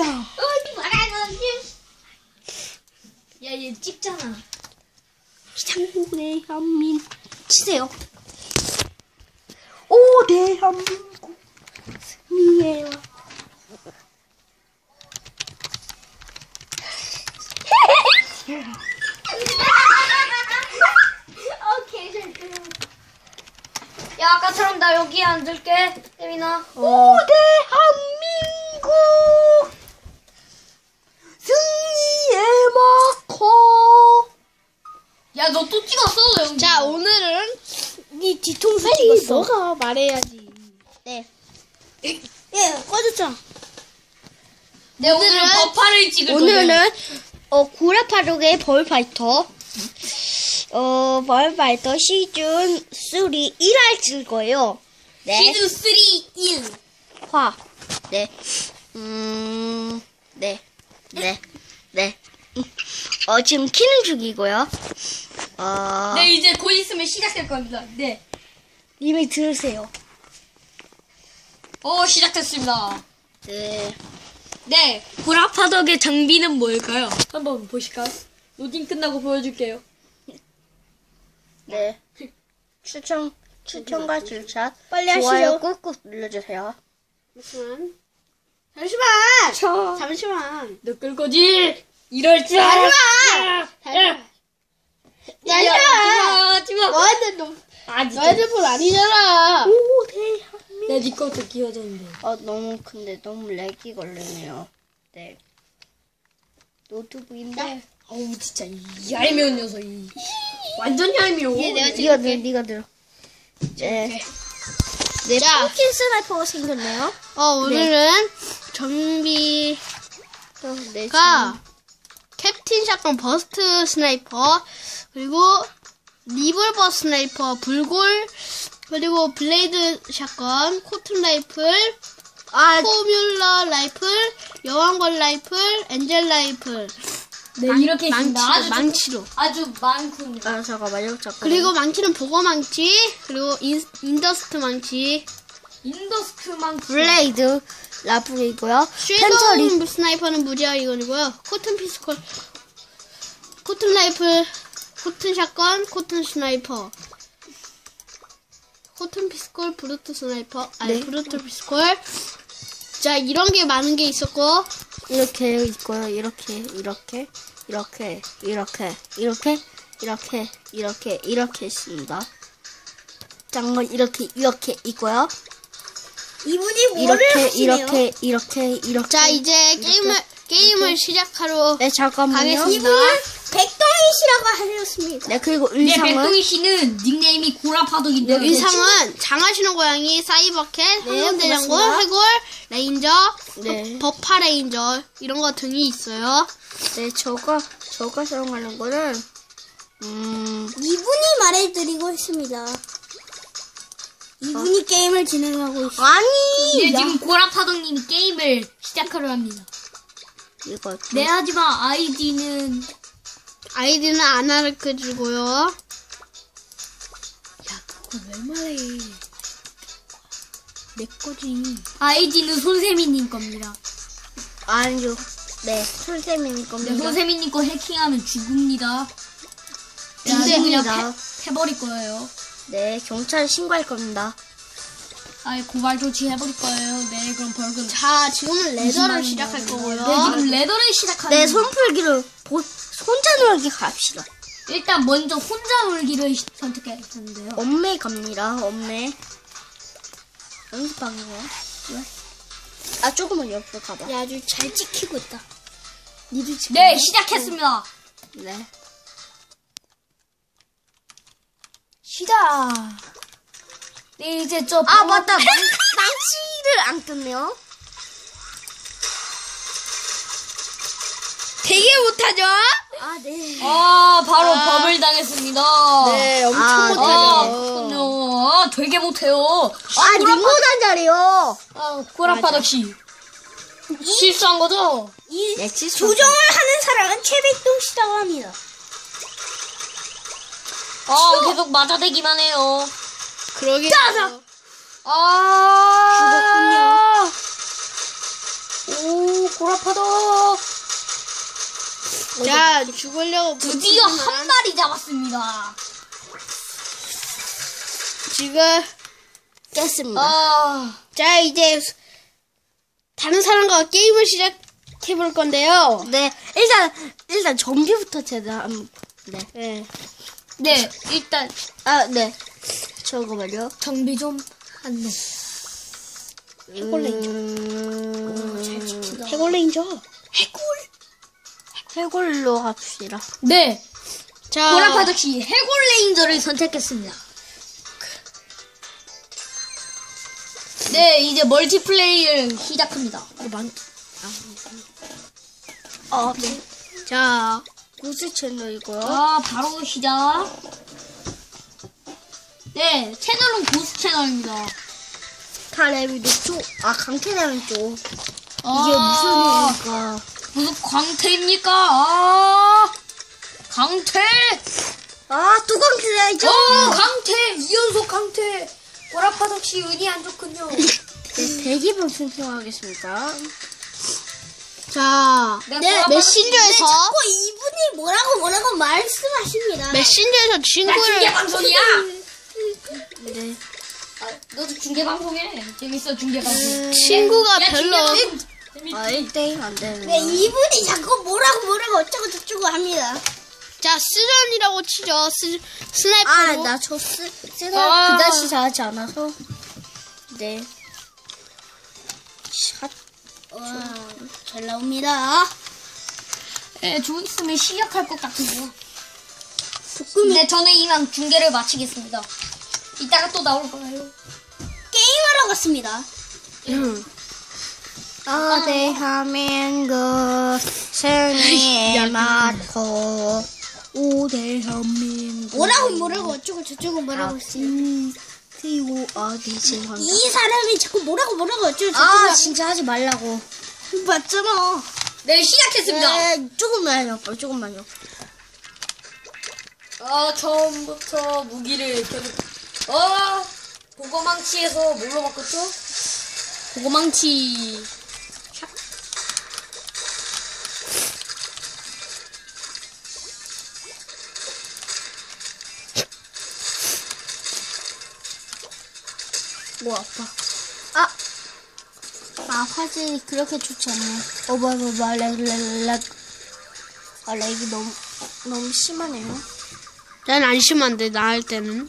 야. 어디 말하는 야얘 찍잖아. 장군의 한민 치세요. 오 대한민국 승리해요. 오케이 잘 들어. 야 아까처럼 나 여기 앉을게 세민아. 오 대한민국 승리의 마커. 야 너 또 찍었어 영지. 자 오늘은 네 뒤통수 찍었어. 너가 말해야지. 네. 예 꺼졌잖아. 내 오늘은 오늘은- 버파를 찍을 거야. 오늘은 어 구라파독의 벌파이터 어 벌파이터 시즌 3 1화 찍을 거예요. 네. 시즌 3 1. 화. 네. 음. 네. 네. 네. 음. 어 지금 키는 중이고요. 어네 이제 곧 있으면 시작될 겁니다. 네. 이미 들으세요. 오 시작됐습니다. 네. 네. 구라파덕의 장비는 뭘까요? 한번 보실까요? 로딩 끝나고 보여줄게요. 네. 추천 추천과 질차 빨리 좋아요 하시죠. 꾹꾹 눌러주세요. 잠시만. 잠시만. 저 잠시만. 너 끌 거지? 이럴 줄 알았어. 잠시만. 야, 야, 하지 마. 너희들 너, 아, 진짜. 너희들 볼 아니잖아. 오 대한. 내네 것도 끼워졌는데. 어 너무 근데 너무 렉이 걸리네요. 네. 노트북인데. 어우, 진짜, 이 얄미운 녀석, 이. 완전 얄미워. 얘 내가 네가 들 네가 들어. 네. 네. 자. 포킨 스나이퍼가 생겼네요. 어, 오늘은 정비가 어, 네. 캡틴 샷건 버스트 스나이퍼 그리고 리볼버 스나이퍼 불골 그리고 블레이드 샷건 코튼 라이플 아 포뮬러 라이플 여왕권 라이플 엔젤 라이플 네, 이렇게 있습니다. 망치로 아주, 망치로 아주 많군요. 아, 잠깐만요. 잠깐. 그리고 망치는 보거 망치 그리고 인, 인더스트 망치 인더스크만 블레이드 라플이고요. 펜처리 섀도우 스나이퍼는 무리아 이건이고요. 코튼 피스콜, 코튼 라이플, 코튼 샷건, 코튼 스나이퍼. 코튼 피스콜, 브루트 스나이퍼. 아니, 네. 브루트 피스콜. 자, 이런 게 많은 게 있었고. 이렇게 있고요. 이렇게, 이렇게, 이렇게, 이렇게, 이렇게, 이렇게, 이렇게, 이렇게 있습니다. 짱건 이렇게, 이렇게 있고요. 이분이 뭐를 이렇게, 하시네요? 이렇게, 이렇게, 이렇게. 자, 이제 이렇게. 게임을, 게임을 이렇게. 시작하러 네, 잠깐만요. 가겠습니다. 이분 100 씨라고 하셨습니다. 네, 그리고 네, 의상은 백동희 씨는 닉네임이 고라파독인데. 네, 의상은 장하시는 고양이, 사이버캣, 네, 황금대장고, 네, 해골, 레인저, 네. 버파 레인저, 이런 거 등이 있어요. 네, 저가 저가 사용하는 거는 음, 이분이 말해드리고 있습니다. 이분이 어? 게임을 진행하고 있어. 아니. 네, 지금 고라파덕님이 게임을 시작하려 합니다. 이거 네, 하지만 아이디는 아이디는 아나르크 주고요. 야, 그걸 왜 말해. 내 거지. 아이디는 손세미님 겁니다. 아니요. 네 네, 겁니다. 손세미님 거 해킹하면 죽습니다. 네, 근데 그냥 패, 패버릴 거예요. 네 경찰 신고할 겁니다. 아예 고발 조치 해버릴 거예요. 네, 그럼 벌금. 자, 지금은 레더를 20만 시작할 거고요. 네, 지금 레더를 시작하는. 네 손풀기를 보, 손자 놀기 갑시다. 일단 먼저 혼자 놀기를 시- 선택했는데요. 엄매 갑니다. 엄매. 연습방이에요. 왜? 아 조금만 옆으로 가봐. 야, 아주 잘 찍히고 있다. 니도 지금. 네, 시작했습니다. 네. 시작. 네, 이제 저아 맞다. 망, 망치를 안 떴네요. 되게 못하죠? 아 네. 아, 바로 법을 당했습니다. 네, 엄청 아, 아, 못하죠. 그렇군요. 아, 되게 못해요. 아 리모단 자리요. 아, 꼬라파 덕 씨. 실수한 거죠? 네, 치 조정을 하는 사람은 최백동 씨라고 합니다. 아, 계속 맞아대기만 해요. 그러게. 아. 죽었군요. 오, 꼬라 보라파도 자, 죽으려고 드디어 한 마리 잡았습니다. 지금 깼습니다. 아, 자, 이제 다른 사람과 게임을 시작해 볼 건데요. 네, 일단, 일단 전기부터 제대로 한, 네. 네. 네, 일단 아, 네. 잠깐만요. 정비 좀 한노. 해골레인저. 음, 해골레인저. 해골. 해골로 합시다. 네, 자, 보라파도 씨 해골 레인저를 선택했습니다. 네, 이제 멀티플레이를 시작합니다. 아, 네. 자, 고수 채널이고요. 아, 바로 시작. 네, 채널은 고수 채널입니다. 카레비도 쪽, 아, 강캐라면 쪽. 아, 이게 무슨 일일까? 무슨 광태입니까? 아, 강태! 아, 또 강캐라죠? 어, 강태! 이연속 강태! 보라파덕 씨 운이 안 좋군요. 네, 대기분 풍성하겠습니다. 자, 네, 네, 메신저에서 자꾸 이분이 뭐라고 뭐라고 말씀하십니다. 메신저에서 나 친구를 중계 방송이야! 네. 아, 너도 중계 방송해. 재밌어, 중계 방송. 친구가 야, 별로 중계 아, 1대1 안 되네. 네, 이분이 자꾸 뭐라고 뭐라고 어쩌고 저쩌고 합니다. 자 스전이라고 치죠. 스, 아, 스나이퍼로. 나저 쓰, 아. 그다지 잘하지 않아서. 네. 샷. 와, 잘 나옵니다. 네, 좀 있으면 시작할 것 같은데요. 근데 저는 이만 중계를 마치겠습니다. 이따가 또 나올 거예요. 게임하러 갔습니다. 어, 대한민국 승리의 마코. 오, 대한민국. 뭐라고 뭐라고 어쩌고 저쩌고 뭐라고 했어요. 그리고 어디 지금 이 사람이 자꾸 뭐라고 뭐라고 어쩌고 저쩌고 아, 진짜 하지 말라고. 맞잖아. 네, 시작했습니다. 네, 조금만요. 조금만요. 아, 처음부터 무기를 계속. 어, 보고망치에서 뭘로 바꿨죠? 보고망치. 뭐 아파. 아. 아, 화질이 그렇게 좋지 않네. 어, 뭐, 뭐, 뭐, 렉, 렉, 렉. 아, 렉이 너무, 너무 심하네요. 난 안 심한데 나 할 때는.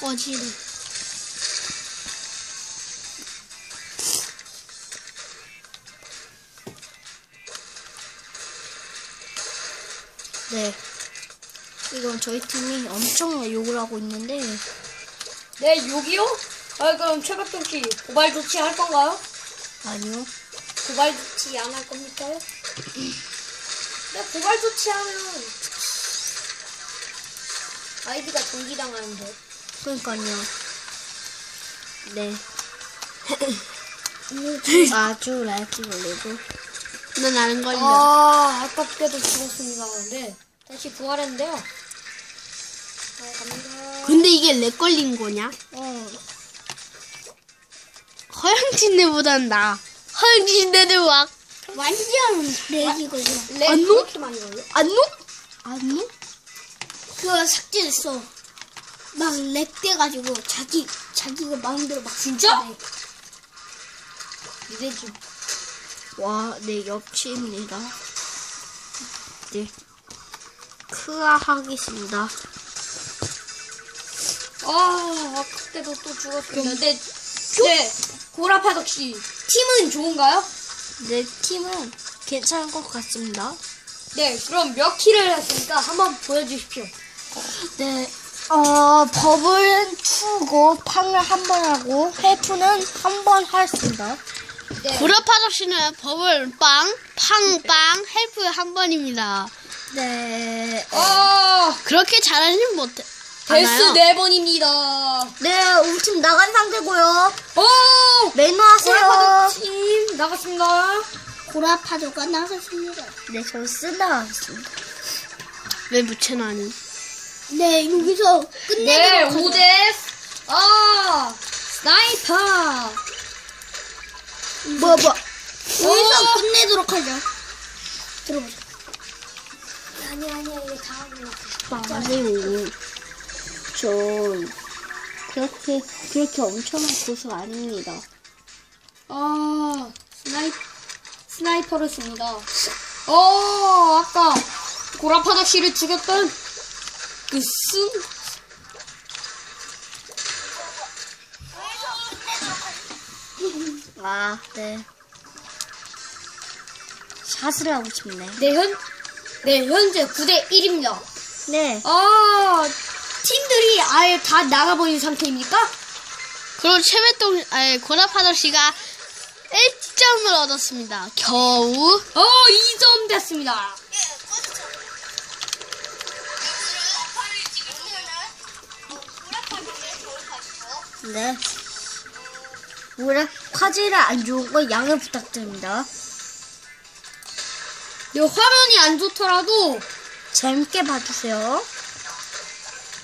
꺼지래. 네. 이건 저희 팀이 엄청 욕을 하고 있는데, 네, 여기요? 아, 그럼 최백동 씨, 고발 조치 할 건가요? 아니요. 고발 조치 안 할 겁니까요? 네, 고발 조치하면 아이디가 정지당하는데. 그러니까요. 네. 아주 렉이 걸리고. 난안 걸려. 아, 아깝게도 죽었습니다. 네, 다시 부활했는데요. 아, 갑니다. 근데 이게 렉 걸린 거냐? 어. 허영진네보단 나. 허영진네도 막 완전 렉이 걸려. 렉안 녹? 그렇게 많이 걸려? 안 녹? 안 녹? 그거 삭제됐어. 막 렉 돼가지고 자기 자기가 마음대로 막 진짜? 네. 이제 좀. 와, 네 옆치입니다. 네. 크아 하겠습니다. 아, 아깝게도 또 죽었습니다. 네, 네, 고라파덕 씨, 팀은 좋은가요? 네 팀은 괜찮은 것 같습니다. 네, 그럼 몇 킬을 했습니까? 한번 보여주십시오. 네. 어, 버블은 투고, 팡을 한 번 하고, 헬프는 한 번 했습니다. 네. 구라파덕 씨는 버블 빵, 팡 빵, 헬프 한 번입니다. 네. 아, 그렇게 잘하진 못해. 데스 않아요. 네 번입니다. 네, 우리 팀 나간 상태고요. 오! 매너 하세요. 고라파덕 팀 나갔습니다. 고라파도가 나섰습니다. 네, 저는 쓴다 하겠습니다. 왜 묻혀놔니? 네, 여기서 네, 끝내도록 하죠. 5대 아 스나이퍼. 뭐, 뭐. 여기서 끝내도록 하죠. 들어보자. 아니, 아니, 이게 다음으로. 마세요. 전 그렇게 그렇게 엄청난 고수 아닙니다. 아 스나이 스나이퍼를 씁니다. 어 아까 고라파덕 씨를 죽였던 그 승. 아, 네. 샷을 하고 싶네. 네, 현, 네, 현재 9대 1입니다. 네. 아, 팀들이 아예 다 나가버린 상태입니까? 그리고 최배동, 아니, 고라파도 씨가 1점을 얻었습니다. 겨우. 어, 2점 됐습니다. 네. 뭐래? 화질이 안 좋은 거 양해 부탁드립니다. 이 화면이 안 좋더라도, 재밌게 봐주세요.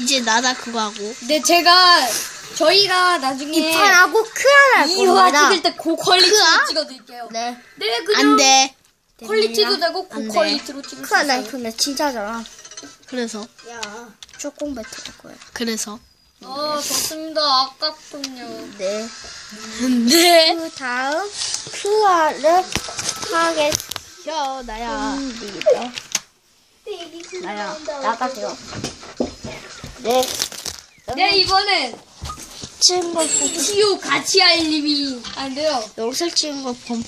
이제 나다 그거 하고. 네, 제가, 저희가 나중에 이 판하고 크아 할 2화 겁니다. 찍을 때 고퀄리티로 크아? 찍어드릴게요. 네. 네, 그냥 안 돼. 퀄리티도 되고 안 돼. 고퀄리티로 찍을 수 크아 있어요. 나이프는 진짜잖아. 그래서, 야. 조금 뱉을 거야. 그래서. 아, 좋습니다. 아깝군요. 네. 네. 그 다음 크아를 하겠습니다. 야, 나야. 나야, 나가세요. 네. 네, 이번엔 보- TU 같이 할 님이 안 돼요. 영상 찍은 거 범,